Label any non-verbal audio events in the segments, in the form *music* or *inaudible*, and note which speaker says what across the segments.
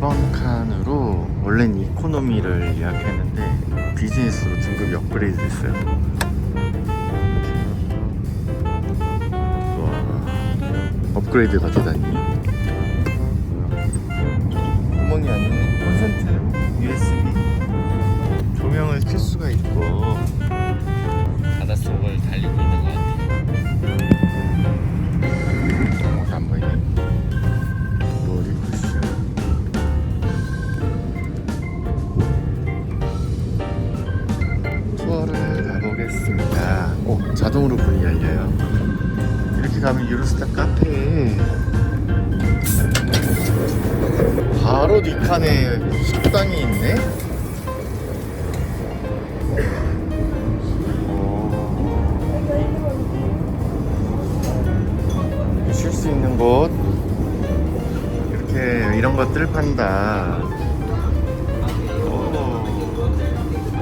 Speaker 1: 이번 칸으로 원래는 이코노미를 예약했는데 비즈니스로 등급이 업그레이드 됐어요. 와, 업그레이드가 되다니. 구멍이 아닌 콘센트 USB 조명을 켤 수가 있고 바닷속을 달리고 있는 것 자동으로 문이 열려요. 이렇게 가면 유로스타 카페에 바로 뒷칸에 식당이 있네. 쉴 수 있는 곳 이렇게 이런 것들 판다. 오.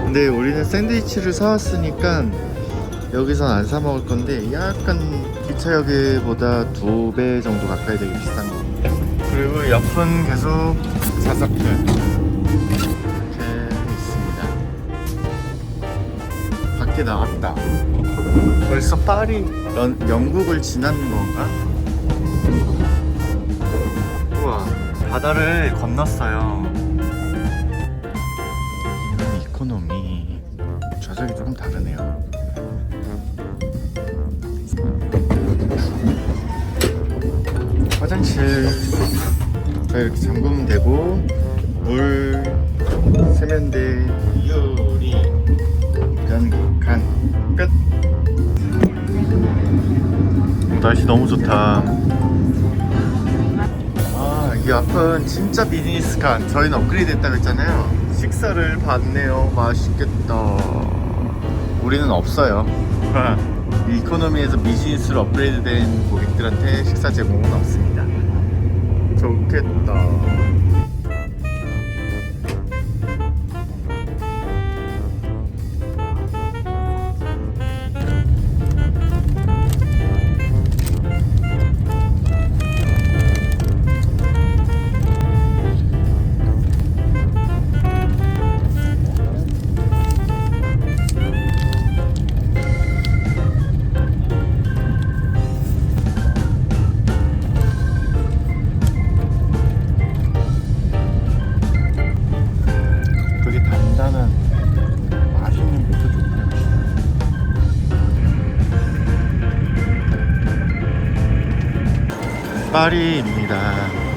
Speaker 1: 근데 우리는 샌드위치를 사왔으니까 여기선 안 사 먹을 건데 약간 기차역에보다 두 배 정도 가까이 되게 비싼 겁니다. 그리고 옆은 계속 자석들 이렇게 있습니다. 밖에 나왔다. 벌써 파리 연, 영국을 지난 건가? 우와 바다를 건넜어요. 이코노미 좌석이 조금 다르네요. 실자 이렇게 잠그면 되고 물 세면대 유리 간 간 끝. 날씨 너무 좋다. 아 이 앞은 진짜 비즈니스 칸 저희는 업그레이드 했다고 했잖아요. 식사를 받네요. 맛있겠다. 우리는 없어요. *laughs* 이코노미에서 비즈니스로 업그레이드 된 고객들한테 식사 제공은 없습니다 좋겠다 파리입니다.